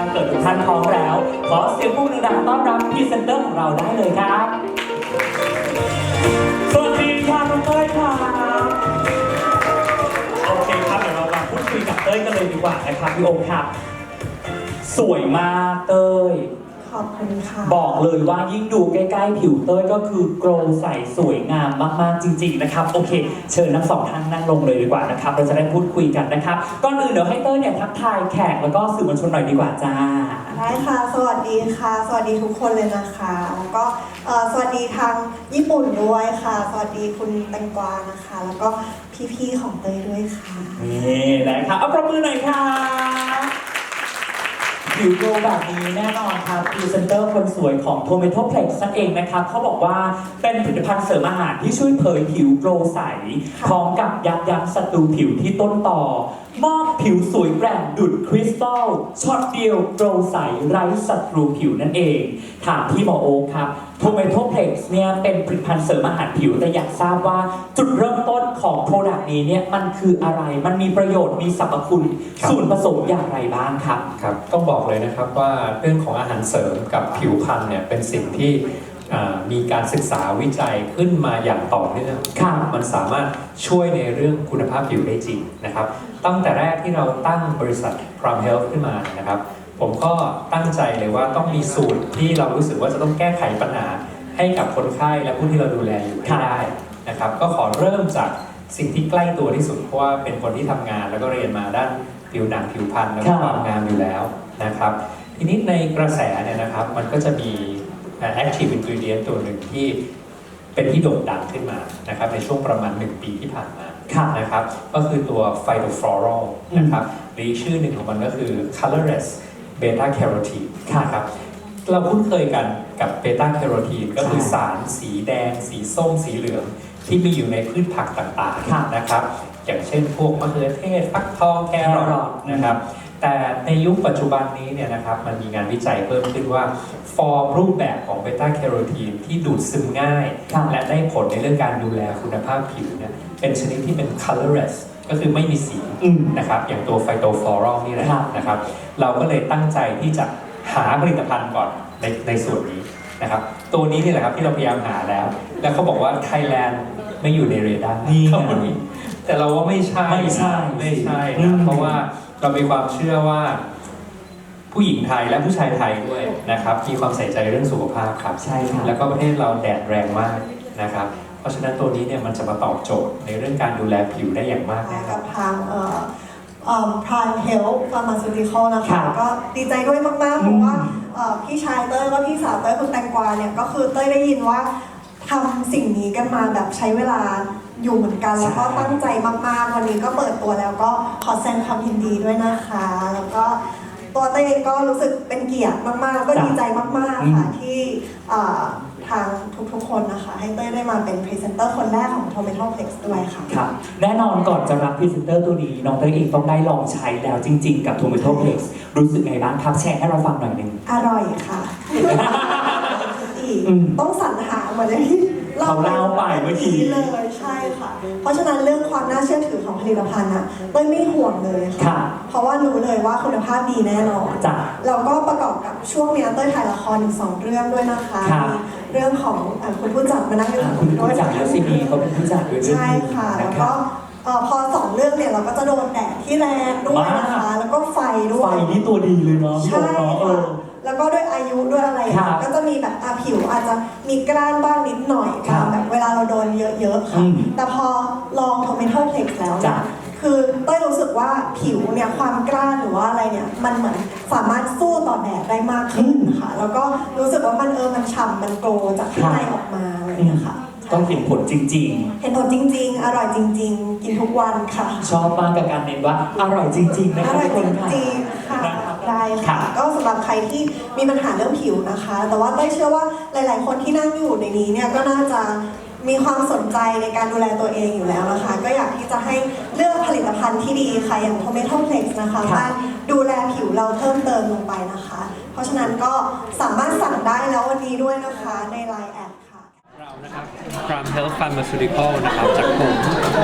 ถ้าเกิดทุกท่านพร้อมแล้ว ขอเสียงปรบมือดังต้อนรับพรีเซนเตอร์ของเราได้เลยครับ สวัสดีค่ะน้องเต้ยค่ะโอเคครับเดี๋ยวเรามาพูดคุยกับเต้ยกันเลยดีกว่านะครับพี่โอมครับ สวยมากเต้ย ขอบคุณค่ะ บอกเลยว่ายิ่งดูใกล้ๆ ผิวเต้ยก็คือโกลว์ใสสวยงามมากๆจริง ๆนะครับ โอเค เชิญทั้งสองท่านนั่งลงเลยดีกว่านะครับ เราจะได้พูดคุยกันนะครับ ก่อนอื่นเดี๋ยวให้เต้ยเนี่ยทักทายแขกแล้วก็สื่อมวลชนหน่อยดีกว่าจ้า ได้ค่ะ สวัสดีค่ะ สวัสดีทุกคนเลยนะคะแล้วก็เอ่อสวัสดีทางญี่ปุ่นด้วยค่ะ สวัสดีคุณแตงกวานะคะ แล้วก็พี่ๆของเตยด้วยค่ะ นี่นะครับเอาประมือหน่อยค่ะ ผิวโกลว์แบบนี้แน่นอนครับพรีเซนเตอร์คนสวยของ Tomato Plex นั่นเองนะครับเขาบอกว่าเป็นผลิตภัณฑ์เสริมอาหารที่ช่วยเผยผิวโกลว์ใสค่ะพร้อมกับยับยั้งศัตรูผิวที่ต้นต่อ มอบผิวสวยแกร่งดุดคริสตัลช็อตเดียวโกลว์ใสไร้ศัตรูผิวนั่นเอง ถามพี่หมอโอ๊คครับ Tomato Plex เนี่ยเป็นผลิตภัณฑ์เสริมอาหารผิว แต่อยากทราบว่าจุดเริ่มต้นของโปรดักต์นี้เนี่ยมันคืออะไร มันมีประโยชน์มีสรรพคุณครับ ส่วนผสมอย่างไรบ้างครับ ครับต้องบอกเลยนะครับว่าเรื่องของอาหารเสริมกับผิวพรรณเนี่ยเป็นสิ่งที่อ่ามีการศึกษาวิจัยขึ้นมาอย่างต่อเนื่องครับ มันสามารถช่วยในเรื่องคุณภาพผิวได้จริงนะครับ ตั้งแต่แรกที่เราตั้งบริษัท Pram Health ขึ้นมานะครับ ผมก็ตั้งใจเลยว่าต้องมีสูตรที่เรารู้สึกว่าจะต้องแก้ไขปัญหาให้กับคนไข้และผู้ที่เราดูแลอยู่ให้ได้นะครับ ก็ขอเริ่มจากสิ่งที่ใกล้ตัวที่สุดเพราะว่าเป็นคนที่ทำงานแล้วก็เรียนมาด้านผิวหนังผิวพรรณและครัก็บความงามอยู่แล้วนะครับ ทีนี้ในกระแสเนี่ยนะครับมันก็จะมีเอ่อ active ingredient ตัวหนึ่งที่เป็นที่โด่งดังขึ้นมานะครับในช่วงประมาณ 1 ปีที่ผ่านมาครับนะครับ ก็คือตัว phytofloral นะครับหรืออีกชื่อหนึ่งของมันก็คือ colorless beta carotene นะครับเราคุ้นเคยกันกับเบต้าแคโรทีนก็คือใช่สารสีแดง สีส้ม สีเหลือง ที่มีอยู่ในพืชผักต่างครับๆนะครับ อย่างเช่นพวกมะเขือเทศฟักทองแครอแครอททนะครับ แต่ในยุคปัจจุบันนี้เนี่ยนะครับมันมีงานวิจัยเพิ่มขึ้นว่า ฟอร์มรูปแบบของเบต้าแคโรทีนที่ดูดซึมง่าย ครับและได้ผลในเรื่องการดูแลคุณภาพผิวเนี่ยเป็นชนิดที่เป็น colorless ก็คือไม่มีสีอืมนะครับอย่างตัวไฟโตฟลอรอลนี่แหละครับ นะครับ เราก็เลยตั้งใจที่จะหาผลิตภัณฑ์ก่อนในในส่วนนี้นะครับตัวนี้นี่แหละครับที่เราพยายามหาแล้ว แล้วเขาบอกว่าไทยแลนด์ไม่อยู่ในเรดาร์นี่ไงเขาบอกแต่เราว่าไม่ใช่ไม่ใช่นะไม่ใช่อืนะมเพราะว่า เรามีความเชื่อว่า ผู้หญิงไทยและผู้ชายไทยด้วยนะครับ มีความใส่ใจเรื่องสุขภาพครับใช่ครับแล้วก็ประเทศเราแดดแรงมากนะครับ เพราะฉะนั้นตัวนี้เนี่ยมันจะมาตอบโจทย์ในเรื่องการดูแลผิวได้อย่างมากแน่นกัอบน ทางเอ่อเอ่อ Prime Health Pharmaceutical นะครัคะบก็ดีใจด้วยมากๆเพอืราะมว่าเอ่อพี่ชายเต้ยก็พี่สาวเต้ยคุณแตงกวาเนี่ยก็คือเต้ยได้ยินว่าทำสิ่งนี้กันมาแบบใช้เวลา อยู่เหมือนกันแล้วก็ใช่ตั้งใจมากๆ วันนี้ก็เปิดตัวแล้วก็ขอแสดงความยินดีด้วยนะคะ แล้วก็ตัวเต้ยเองก็รู้สึกเป็นเกียรติมากๆ ก็ดีใจมากๆค่ะที่เอ่อทางทุกๆคนนะคะ ให้เต้ยได้มาเป็นพรีเซนเตอร์คนแรกของ Tomato Plex ด้วยค่ะ ครับ แน่นอนก่อนจะรับพรีเซนเตอร์ตัวนี้น้องเต้ยเองต้องได้ลองใช้แล้วจริงๆ กับ Tomato Plex รู้สึกไงบ้างครับแชร์ให้เราฟังหน่อยหนึ่งอร่อยค่ะอีกอืมต้องสรรหาเหมือนที่เขาเล่าไปเมื่อกี้เลยใช่ค่ะ เพราะฉะนั้นเรื่องความน่าเชื่อถือของผลิตภัณฑ์อะเต้ยไม่ห่วงเลยค่ะเพราะว่ารู้เลยว่าคุณภาพดีแน่นอนจ้ะแล้วก็ประกอบกับช่วงเนี้ยเต้ยถ่ายละครอีกสองเรื่องด้วยนะคะครับ มีเรื่องของเอ่อคุณผู้จัดมานั่งอยู่อ่ากับคุณด้ผู้วยจัดแล้วซีนีเขาเป็นผู้จัดด้วยเรื่องใช่นี้ค่ะนะแล้วครัก็บ เอ่อพอสองเรื่องเนี่ยเราก็จะโดนแดดที่แรงด้วยนะคะแล้วก็ไฟด้วไฟย นี่ตัวดีเลยเนาะพี่โอใช่เนาะเอค่ะอแล้ว ก็ด้วยอายุด้วยอะไรอย่างครัเงี้บยก็จะมีแบบอาผิวอาจจะมีกล้านบ้างนิดหน่อยครับแบบเวลาเราโดนเยอะๆอืค่ะมแต่พอลองโทมิโทเพล็กซ์แล้วจ้ะเนี่ยคือเต้ยรู้สึกว่าผิวเนี่ยความกล้านหรือว่าอะไรเนี่ย มันเหมือนสามารถสู้ต่อแดดได้มากขึ้นค่ะ แล้วก็รู้สึกว่ามันเออมันฉ่ำมันโกลจากข้างในออกมาอะไรอย่างเงี้ยค่ะ ต้องเห็นผลจริง เห็นผลจริง ๆ อร่อยจริง ๆ กินทุกวันค่ะ ๆ ชอบมากกับการเน้นว่าอร่อยจริงๆนะอครับร่อยทุกจคนค่ะ ริงๆค่ะนะครับ ได้ครัค่ะบก็สำหรับใครที่มีปัญหาเรื่องผิวนะคะ แต่ว่าเต้ยเชื่อว่าหลาย ๆ คนที่นั่งอยู่ในนี้เนี่ยก็น่าจะมีความสนใจในการดูแลตัวเองอยู่แล้วนะคะ ก็อยากที่จะให้เลือกผลิตภัณฑ์ที่ดีค่ะ อย่าง Tomato Plex นะคะครับมาดูแลผิวเราเพิ่มเติมลงไปนะคะ เพราะฉะนั้นก็สามารถสั่งได้แล้ววันนี้ด้วยนะคะใน Line แอดค่ะ เรานะครับ Pram Health Pharmaceutical นะครับ จากผม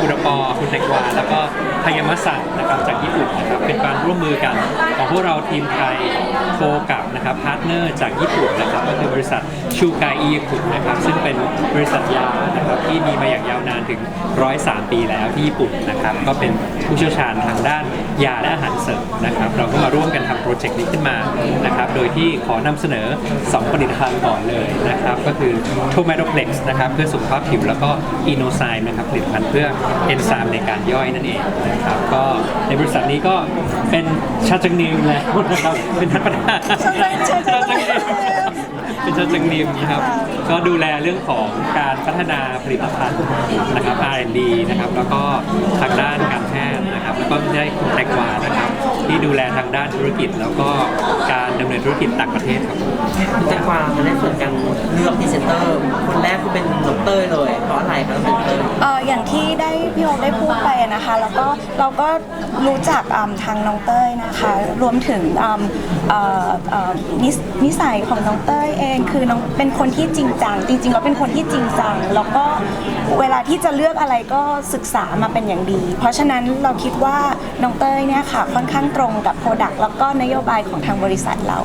คุณปอคุณเทควา แล้วก็พยามัสสันนะครับ จากญี่ปุ่นนะครับ เป็นการร่วมมือกันของพวกเราทีมไทยโคกับนะครับพาร์ทเนอร์จากญี่ปุ่นนะครับ ก็คือบริษัทชูกายอีคุนะครับ ซึ่งเป็นบริษัทยานะครับที่มีมาอย่างยาวนานถึง 103 ปีแล้วที่ญี่ปุ่นนะครับ ก็เป็นผู้เชี่ยวชาญทางด้านยาและอาหารเสริมนะครับ เราก็มาร่วมกันทำโปรเจกต์นี้ขึ้นมานะครับ โดยที่ขอนำเสนอ 2 ผลิตภัณฑ์ก่อนเลยนะครับ ก็คือ t o m a t o p l e x นะครับเพื่อสุขภาพผิวแล้วก็ e n o s y m e นะครับผลิตภัณฑ์เพื่อเอนไซม์ในการย่อยนั่นเองนะครับก็ในบริษัทนี้ก็เป็นชาจังนิมแล้วนะครับเป็นท่านประธานชาจังชาจังนิมเป็นชาจังนิมนะครับก็ดูแลเรื่องของการพัฒนาผลิตภัณฑ์นะครับ R&D นะครับแล้วก็ทางด้านการแพทย์นะครับแล้วก็ได้คุณแตงกวานะครับ ที่ดูแลทางด้านธุรกิจ แล้วก็การดำเนินธุรกิจต่างประเทศครับคุณแตงกวามาในส่วนการเลือกพรีเซนเตอร์คนแรกคือเป็นน้องเต้ยเลย เพราะอะไรครับต้องเป็นเต้ยเอ่ออย่างที่ได้พี่โอได้พูดไปอะนะคะ แล้วก็เราก็รู้จักอืมทางน้องเต้ยนะคะ รวมถึงอืมเอ่อเอ่อนิสนิสัยของน้องเต้ยเองคือน้องเป็นคนที่จริงจังจริงๆแล้วเป็นคนที่จริงจังแล้วก็เวลาที่จะเลือกอะไรก็ศึกษามาเป็นอย่างดี เพราะฉะนั้นเราคิดว่า น้องเต้ยเนี่ยค่ะค่อนข้างตรงกับโปรดักต์แล้วก็นโยบายของทางบริษัทเรา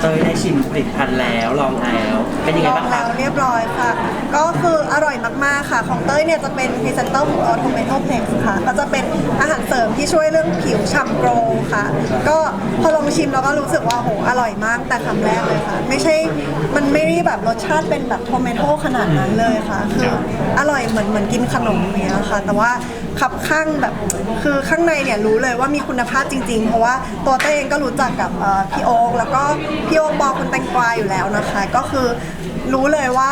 เต้ยได้ชิมผลิตภัณฑ์แล้วลองแล้ว เป็นยังไงลองบ้างคแล้รับวเรียบร้อยค่ะ ก็คืออร่อยมาก ๆ ค่ะ ของเต้ยเนี่ยจะเป็นพรีเซนเตอร์ของ a u t o m a t o p l e x ค่ะ ก็จะเป็นอาหารเสริมที่ช่วยเรื่องผิวฉ่ำโกลว์ค่ะ ก็พอลองชิมเราก็รู้สึกว่าโหอร่อยมากแต่คำแรกเลยค่ะ ไม่ใช่มันไม่ได้แบบรสชาติเป็นแบบโทเมโต้ขนาดนั้นเลยค่ะ คืออร่อยเหมือนเหมือนกินขนมอย่างเนี้ยค่ะ แต่ว่า ขับข้างแบบคือข้างในเนี่ยรู้เลยว่ามีคุณภาพจริง ๆ เพราะว่าตัวเต้เองก็รู้จักกับเอ่อพี่โอ๊คแล้วก็พี่โอ๊คบอกคุณแตงกวาอยู่แล้วนะคะ ก็คือรู้เลยว่า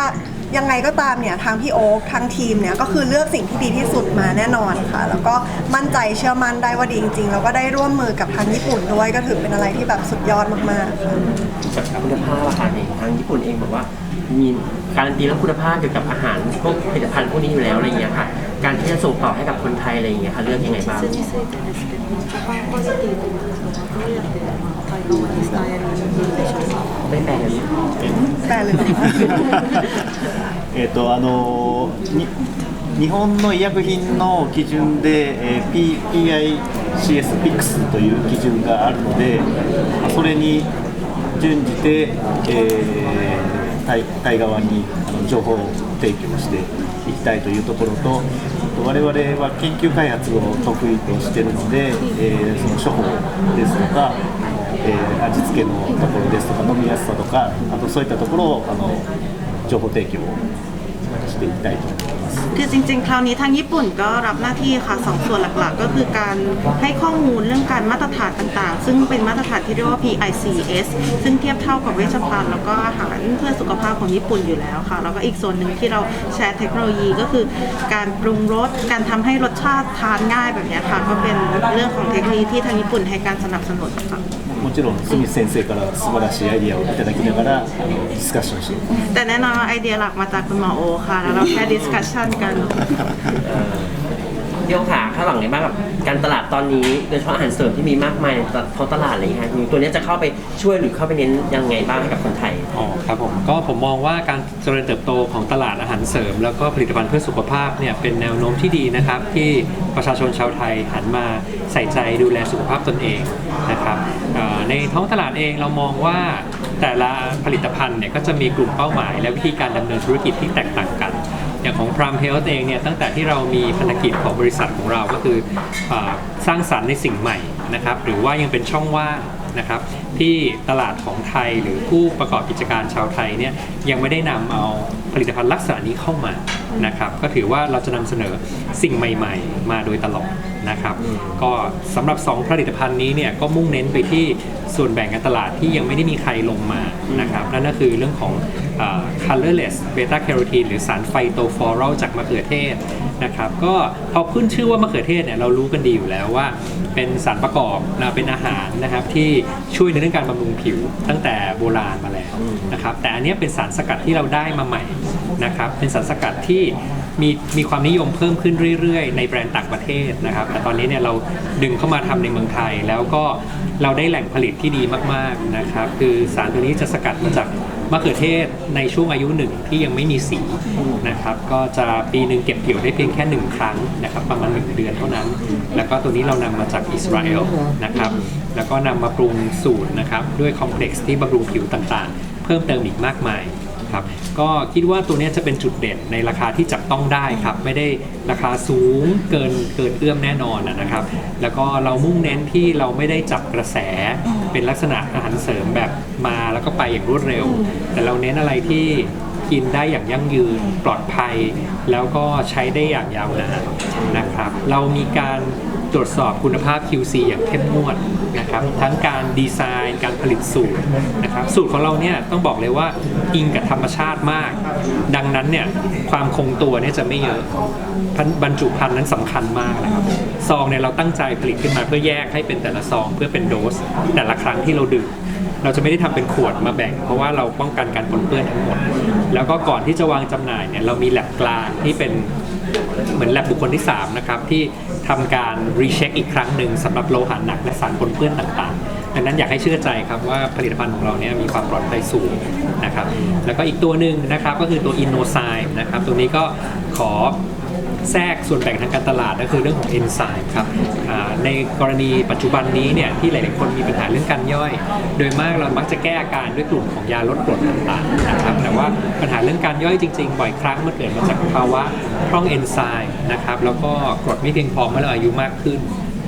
ยังไงก็ตามเนี่ยทางพี่โอ๊คทางทีมเนี่ยก็คือเลือกสิ่งที่ดีที่สุดมาแน่นอนค่ะ แล้วก็มั่นใจเชื่อมั่นได้ว่าดีจริงๆแล้วก็ได้ร่วมมือกับทางญี่ปุ่นด้วยก็ถือเป็นอะไรที่แบบสุดยอดมากๆค่ะคุณภาพอาหารเองทางญี่ปุ่นเองบอกว่า มีการันตีเรื่องคุณภาพเกี่ยวกับอาหารพวกผลิตภัณฑ์พวกนี้อยู่แล้วอะไรอย่างเงี้ยค่ะ การที่จะส่งต่อให้กับคนไทยอะไรอย่างเงี้ยค่ะเลือกยังไงบ้าง についてですけど、ジャパンポジティブなのはどうやって若い側に伝えるんでしょうか。 ไม่แปลเลย แต่เลยนะคะ えっとあのに日本の医薬品の基準で、えー P- PICS ピックスという基準があるので、まあそれに準じて、えー タイタイ側にあの情報提供していきたいというところと我々は研究開発を得意としているので、えーその処方ですとか、えー味付けのところですとか飲みやすさとかあとそういったところをあの情報提供をしていきたいと思います。 คือจริง ๆ คราวนี้ทางญี่ปุ่นก็รับหน้าที่ค่ะสองส่วนหลักๆ ก็คือการให้ข้อมูลเรื่องการมาตรฐานต่างๆ ซึ่งเป็นมาตรฐานที่เรียกว่า PICS ซึ่งเทียบเท่ากับเวชภัณฑ์แล้วก็อาหารเพื่อสุขภาพของญี่ปุ่นอยู่แล้วค่ะ แล้วก็อีกส่วนหนึ่งที่เราแชร์เทคโนโลยีก็คือ การปรุงรสการทำให้รสชาติทานง่ายแบบนี้ค่ะก็เป็นเรื่องของเทคโนโลยีที่ทางญี่ปุ่นให้การสนับสนุนค่ะ もちろんスミス先生から素晴らしいアイディアをいただきながらあのディスカッションしていきます แต่แน่นอนว่าไอเดียหลักมาจากคุณหมอโอค่ะ แล้วเราแค่ดิสคัชชันกัน พี่โอขาข้างหลังไงบ้างกับการตลาดตอนนี้โดยเฉพาะอาหารเสริมที่มีมากมายในท้องตลาดอะไรอย่างเงี้ยค่ะตัวเนี้ยจะเข้าไปช่วยหรือเข้าไปเน้นยังไงบ้างให้กับคนไทย อ๋อครับผมก็ผมมองว่าการเจริญเติบโตของตลาดอาหารเสริม แล้วก็ผลิตภัณฑ์เพื่อสุขภาพเนี่ยเป็นแนวโน้มที่ดีนะครับ ที่ประชาชนชาวไทยหันมาใส่ใจดูแลสุขภาพตนเอง นะครับในท้องตลาดเองเรามองว่าแต่ละผลิตภัณฑ์เนี่ยก็จะมีกลุ่มเป้าหมาย และวิธีการดำเนินธุรกิจที่แตกต่างกันอย่างของ Prime Health เองเนี่ยตั้งแต่ที่เรามีพันธกิจของบริษัทของเราก็คืออสร้างสรรค์ในสิ่งใหม่นะครับหรือว่ายังเป็นช่องว่างนะครับที่ตลาดของไทยหรือผู้ประกอบกิจการชาวไทยเนี่ยยังไม่ได้นำเอาผลิตภัณฑ์ลักษณะนี้เข้ามานะครับก็ถือว่าเราจะนำเสนอสิ่งใหม่ ๆ มาโดยตลอด นะครับ ก็สำหรับ 2 ผลิตภัณฑ์นี้เนี่ยก็มุ่งเน้นไปที่ส่วนแบ่งการตลาดที่ยังไม่ได้มีใครลงมานะครับ นั่นก็คือเรื่องของ colorless beta carotene หรือสารไฟโตฟอรัลจากมะเขือเทศนะครับก็พอขึ้นชื่อว่ามะเขือเทศเนี่ยเรารู้กันดีอยู่แล้วว่า เป็นสารประกอบนะเป็นอาหารนะครับที่ช่วยในเรื่องการบำรุงผิวตั้งแต่โบราณมาแล้วนะครับแต่อันนี้เป็นสารสกัดที่เราได้มาใหม่นะครับเป็นสารสกัดที่ มีมีความนิยมเพิ่มขึ้นเรื่อยๆ ในแบรนด์ต่างประเทศนะครับ แต่ตอนนี้เนี่ยเราดึงเข้ามาทำในเมืองไทย แล้วก็เราได้แหล่งผลิตที่ดีมากๆนะครับ คือสารตัวนี้จะสกัดมาจากมะเขือเทศในช่วงอายุหนึ่งที่ยังไม่มีสีนะครับ ก็จะปีหนึ่งเก็บเกี่ยวได้เพียงแค่หนึ่งครั้งนะครับ ประมาณหนึ่งเดือนเท่านั้น แล้วก็ตัวนี้เรานำมาจากอิสราเอลนะครับ แล้วก็นำมาปรุงสูตรนะครับ ด้วยคอมเพล็กซ์ที่บำรุงผิวต่างๆ เพิ่มเติมอีกมากมาย ครับก็คิดว่าตัวเนี้ยจะเป็นจุดเด่นในราคาที่จับต้องได้ครับ ไม่ได้ราคาสูงเกินเกินเอื้อมแน่นอนนะนะครับ แล้วก็เรามุ่งเน้นที่เราไม่ได้จับกระแสเป็นลักษณะอาหารเสริมแบบมาแล้วก็ไปอย่างรวดเร็ว แต่เราเน้นอะไรที่กินได้อย่างยั่งยืนปลอดภัย แล้วก็ใช้ได้อย่างยาวนานนะครับ เรามีการตรวจสอบคุณภาพ QC อย่างเข้มงวด นะครับทั้งการดีไซน์ การผลิตสูตรนะครับสูตรของเราเนี่ยต้องบอกเลยว่าอิงกับธรรมชาติมาก ดังนั้นเนี่ยความคงตัวเนี่ยจะไม่เยอะบรรจุภัณฑ์นั้นสำคัญมากนะครับซองเนี่ยเราตั้งใจผลิตขึ้นมาเพื่อแยกให้เป็นแต่ละซอง เพื่อเป็นโดส แต่ละครั้งที่เราดื่มเราจะไม่ได้ทำเป็นขวดมาแบ่ง เพราะว่าเราป้องกันการปนเปื้อนทั้งหมด แล้วก็ก่อนที่จะวางจำหน่ายเนี่ยเรามีแลบกลางที่เป็นเหมือนแลบบุคคลที่3นะครับที่ ทำการรีเช็คอีกครั้งหนึ่งสำหรับโลหะหนักและสารปนเปื้อนต่างๆ ดังนั้นอยากให้เชื่อใจครับว่าผลิตภัณฑ์ของเราเนี่ยมีความปลอดภัยสูงนะครับ แล้วก็อีกตัวหนึ่งนะครับก็คือตัว i n n o s i m นะครับ ตัวนี้ก็ขอ แทรกส่วนแบ่งทางการตลาดก็คือเรื่องของเอนไซม์ครับในกรณีปัจจุบันนี้เนี่ยที่หลาย ๆ คนมีปัญหาเรื่องการย่อย โดยมากเรามักจะแก้อาการด้วยกลุ่มของยาลดกรดต่าง ๆ นะครับแต่ว่าปัญหาเรื่องการย่อยจริง ๆ บ่อยครั้งมันเกิดมาจากภาวะพร่องเอนไซม์นะครับแล้วก็กรดไม่เพียงพอเมื่อเราอายุมากขึ้น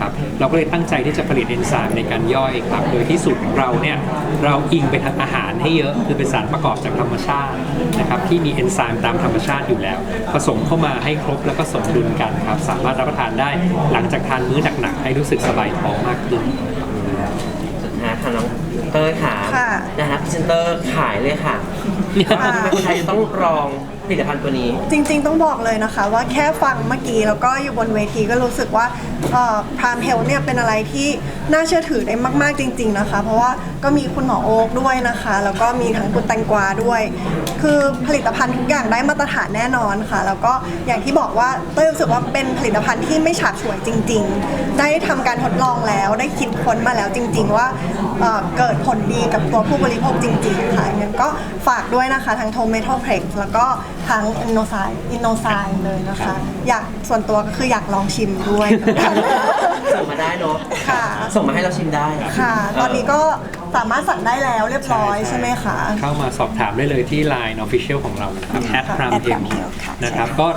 ครับ เราก็เลยตั้งใจที่จะผลิตเอนไซม์ในการย่อยครับ โดยที่สูตรของเราเนี่ยเราอิงไปทางอาหารให้เยอะคือเป็นสารประกอบจากธรรมชาตินะครับที่มีเอนไซม์ตามธรรมชาติอยู่แล้ว ผสมเข้ามาให้ครบแล้วก็สมดุลกันครับ สามารถรับประทานได้หลังจากทานมื้อหนักๆให้รู้สึกสบายท้องมากขึ้นนะค่ะน้องเต้ยค่ะค่ะ นะฮะพรีเซนเตอร์ขายเลยค่ะว่าทำไมคนไทยจะต้องลองผ ลิตภัณฑ์ตัวนี้ จริง ๆ ต้องบอกเลยนะคะว่าแค่ฟังเมื่อกี้แล้วก็อยู่บนเวทีก็รู้สึกว่าพรามเฮลเนี่ยเป็นอะไรที่น่าเชื่อถือได้มาก ๆ จริง ๆ นะคะ เพราะว่าก็มีคุณหมอโอ๊กด้วยนะคะ แล้วก็มีทั้งคุณแตงกวาด้วย คือผลิตภัณฑ์ทุกอย่างได้มาตรฐานแน่นอนค่ะ แล้วก็อย่างที่บอกว่าเต้ยรู้สึกว่าเป็นผลิตภัณฑ์ที่ไม่ฉาบฉวยจริง ๆ ได้ทำการทดลองแล้วได้คิดค้นมาแล้วจริง ๆ ว่าเอ่อเกิดผลดีกับตัวผู้บริโภคจริง ๆ ค่ะงั้นก็ฝากด้วยนะคะทั้งโทเมโทเพล็กแล้วก็ทั้งอินโนไซอินโนไซเลยนะคะ อยากส่วนตัวก็คืออยากลองชิมด้วยส่งมาได้เนาะค่ะ ส่งมาให้เราชิมได้ค่ะ ตอนนี้ก็ สามารถสั่งได้แล้วเรียบร้อยใช่ไหมคะ เข้ามาสอบถามได้เลยที่ Line Official ของเรานะครับ at pram at hill Pram Hill ค่ะนะครับก็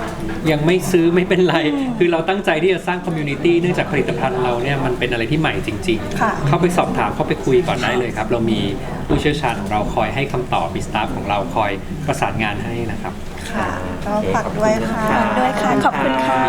ยังไม่ซื้อไม่เป็นไร คือเราตั้งใจที่จะสร้างคอมมูนิตี้เนื่องจากผลิตภัณฑ์เราเนี่ยมันเป็นอะไรที่ใหม่จริงค่ะๆเข้าไปสอบถามเข้าไปคุยก่อนได้เลยครับ เรามีผู้เชี่ยวชาญของเราคอยให้คำตอบมีสตาฟของเราคอยประสานงานให้นะครับค่ะก็ฝากด้วยค่ะด้วยค่ะ ขอบคุณค่ะ